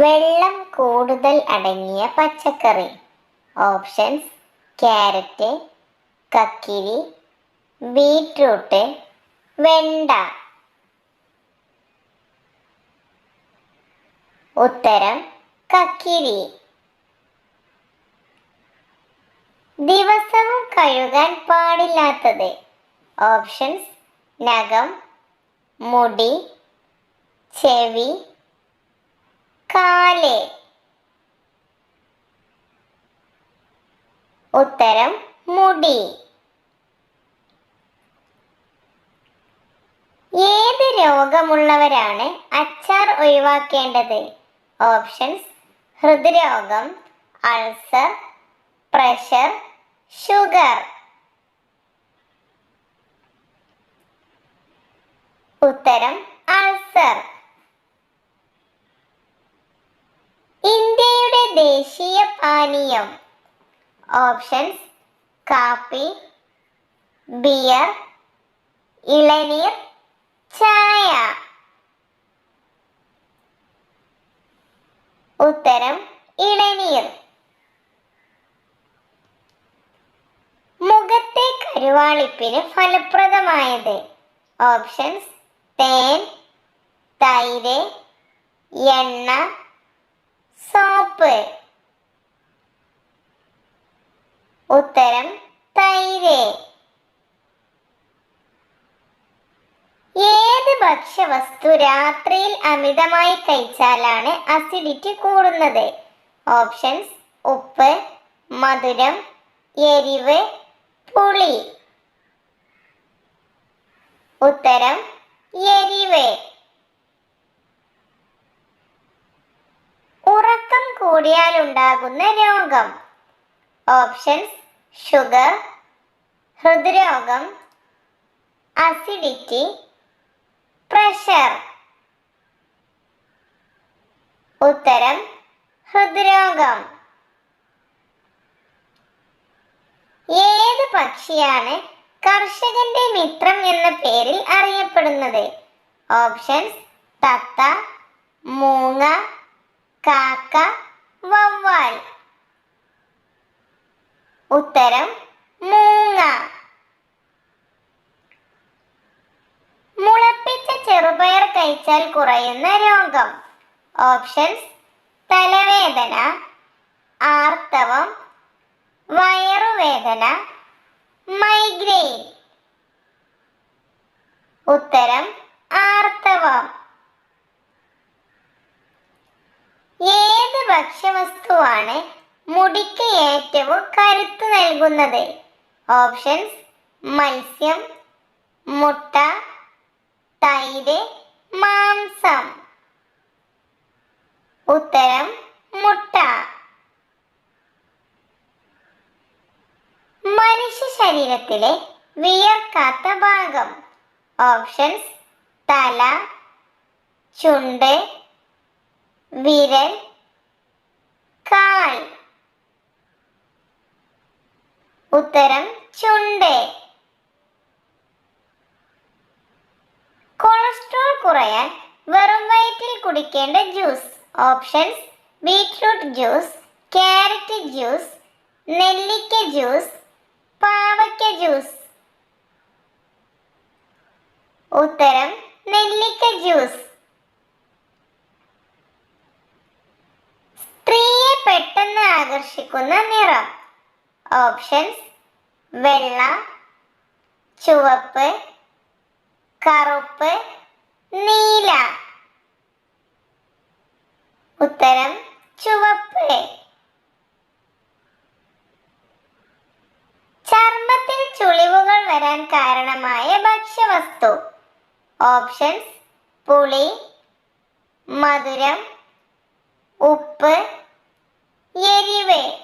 വെള്ളം കൂടുതൽ അടങ്ങിയ പച്ചക്കറി. ഓപ്ഷൻസ് ക്യാരറ്റ് കക്കിരി ബീറ്റ്റൂട്ട് വെണ്ട. ഉത്തരം കക്കിരി. ദിവസവും കഴുകാൻ പാടില്ലാത്തത്. ഓപ്ഷൻസ് നഖം മുടി ചെവി കാൽ. ഉത്തരം മുടി. ഏത് രോഗമുള്ളവരാണ് അച്ചാർ ഒഴിവാക്കേണ്ടത്? ഓപ്ഷൻസ് ഹൃദ്രോഗം അൾസർ പ്രഷർ ഷുഗർ. ഉത്തരം അൾസർ. ഇന്ത്യയുടെ ദേശീയ പാനീയം. ഓപ്ഷൻസ് കാപ്പി ബിയർ ഇളനീർ ചായ. ഉത്തരം ഇളനീർ. മുഖത്തെ കരുവാളിപ്പിന് ഫലപ്രദമായത്. ഓപ്ഷൻസ് തേൻ തൈര് എണ്ണ സോപ്പ്. ഉത്തരം തൈര്. ഏത് ഭക്ഷ്യവസ്തു രാത്രിയിൽ അമിതമായി കഴിച്ചാലാണ് അസിഡിറ്റി കൂടുന്നത്? ഓപ്ഷൻസ് ഉപ്പ് മധുരം എരിവ് പുളി. ഉത്തരം എരിവ്. ഉറക്കം കൂടിയാലുണ്ടാകുന്ന രോഗം. ഓപ്ഷൻസ് ഷുഗർ ഹൃദ്രോഗം അസിഡിറ്റി പ്രഷർ. ഉത്തരം ഹൃദ്രോഗം. ഏത് പക്ഷിയാണ് കർഷകന്റെ മിത്രം എന്ന പേരിൽ അറിയപ്പെടുന്നത്? ഓപ്ഷൻസ് തത്ത ഓപ്ഷൻസ് തലവേദന ആർത്തവം വയറുവേദന മൈഗ്രെയിൻ ഉത്തരം ആർത്തവം. ഏത് ഭക്ഷ്യവസ്തുവാണ് മുടിക്ക് ഏറ്റവും കരുത്ത് നൽകുന്നത്? ഓപ്ഷൻസ് മത്സ്യം മുട്ട തൈര് മാംസം. ഉത്തരം മുട്ട. മനുഷ്യ ശരീരത്തിലെ വിയർക്കാത്ത ഭാഗം. ഓപ്ഷൻസ് തല ചുണ്ട് വിരൽ കാൽ. ഉത്തരം ചുണ്ട്. കൊളസ്ട്രോൾ കുറയാൻ വെറും വയറ്റിൽ കുടിക്കേണ്ട juice. Options beetroot juice carrot juice നെല്ലിക്ക ജ്യൂസ് പാവയ്ക്ക ജ്യൂസ്. ഉത്തരം നെല്ലിക്ക ജ്യൂസ്. സ്ത്രീയെ പെട്ടെന്ന് ആകർഷിക്കുന്ന നിറം. ഓപ്ഷൻസ് വെള്ള ചുവപ്പ് കറുപ്പ് നീല. ഉത്തരം ചുവപ്പ്. ചർമ്മത്തിൽ ചുളിവുകൾ വരാൻ കാരണമായ ഭക്ഷ്യവസ്തു. ഓപ്ഷൻസ് പുളി മധുരം ഉപ്പ് എരിവ്.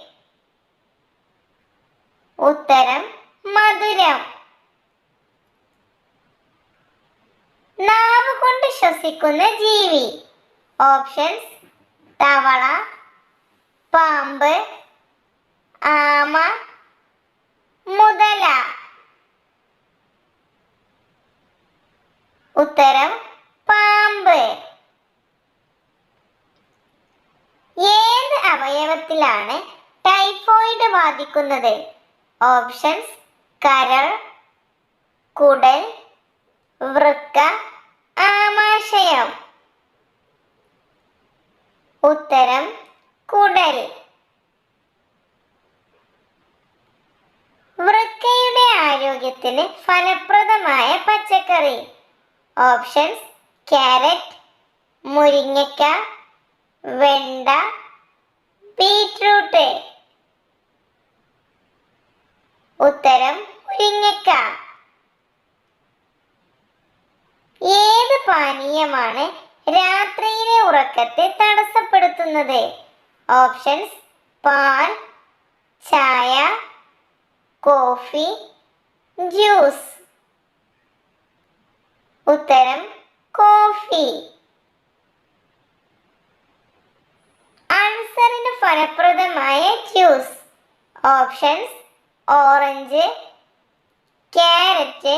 ഉത്തരം മധുരം. നാവ് കൊണ്ട് ശ്വസിക്കുന്ന ജീവി. ഓപ്ഷൻസ് തവള പാമ്പ് ആമ മുതല. ഉത്തരം പാമ്പ്. ഏത് അവയവത്തിലാണ് ടൈഫോയിഡ് ബാധിക്കുന്നത്? ഓപ്ഷൻസ് കരൾ കുടൽ വൃക്ക ആമാശയം. ഉത്തരം കുടൽ. വൃക്കയുടെ ആരോഗ്യത്തിന് ഫലപ്രദമായ പച്ചക്കറി. ഓപ്ഷൻസ് ക്യാരറ്റ് മുരിങ്ങക്ക വെണ്ട ബീറ്റ്റൂട്ട്. ഉത്തരം മുരിങ്ങക്ക ഏത് പാനീയമാണ് രാത്രിയിലെ ഉറക്കത്തെ തടസ്സപ്പെടുത്തുന്നത്. ഓപ്ഷൻസ് പാൽ ചായ കോഫി ജ്യൂസ്. ഉത്തരം കോഫി. അൾസറിന് ഫലപ്രദമായ juice. Options orange carrot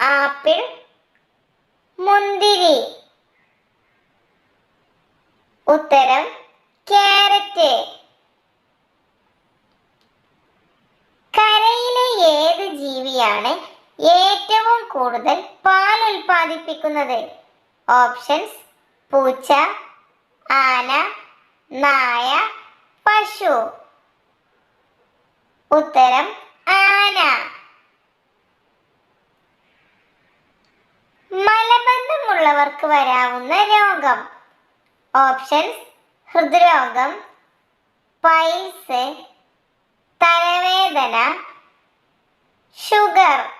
apple മുന്തിരി. ഉത്തരം ക്യാരറ്റ്. കരയിലെ ഏത് ജീവിയാണ് ഏറ്റവും കൂടുതൽ പാൽ ഉൽപ്പാദിപ്പിക്കുന്നത്? ഓപ്ഷൻസ് പൂച്ച ആന നായ പശു. ഉത്തരം ആന. മലബന്ധമുള്ളവർക്ക് വരാവുന്ന രോഗം. ഓപ്ഷൻസ് ഹൃദ്രോഗം പൈൽസ് തലവേദന ഷുഗർ.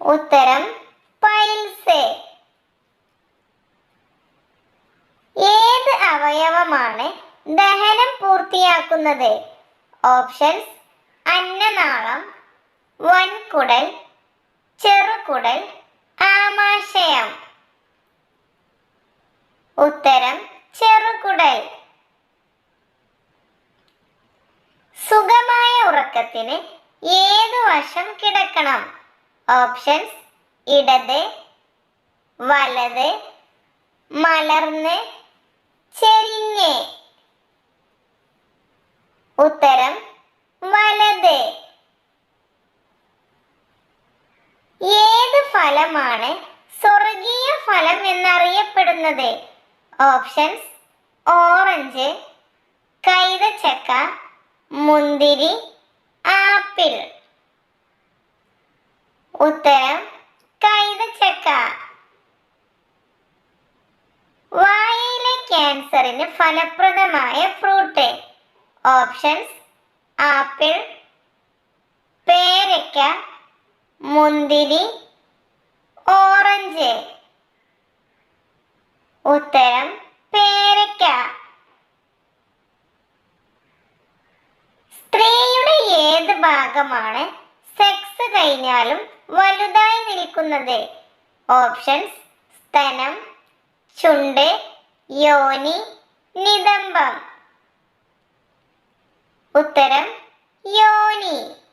ഉത്തരം പൈൽസ്. ഏത് അവയവമാണ് ദഹനം പൂർത്തിയാക്കുന്നത്? ഓപ്ഷൻസ് അന്നനാളം വൻകുടൽ ചെറുകുടൽ ആമാശയം. ഉത്തരം ചെറുകുടൽ. സുഖമായ ഉറക്കത്തിന് ഏതു വശം കിടക്കണം? ഓപ്ഷൻസ് ഇടത് വലത് മലർന്ന് ചെരിഞ്ഞ്. ഉത്തരം വലത്. ഏത് ഫലമാണ് സ്വർഗീയ ഫലം എന്നറിയപ്പെടുന്നത്? ഓപ്ഷൻസ് ഓറഞ്ച് കൈതച്ചക്ക മുന്തിരി ആപ്പിൾ. ഉത്തരം കൈതച്ചക്ക. വായയിലെ ക്യാൻസറിന് ഫലപ്രദമായ ഫ്രൂട്ട്. ഓപ്ഷൻസ് ആപ്പിൾ പേരയ്ക്ക മുന്തിരി ഓറഞ്ച്. ഉത്തരം പേരയ്ക്ക സ്ത്രീയുടെ ഏത് ഭാഗമാണ് സെക്സ് കഴിഞ്ഞാലും വലുതായി നിൽക്കുന്നത്? ഓപ്ഷൻസ് സ്തനം ചുണ്ട് യോനി നിതംബം. ഉത്തരം യോനി.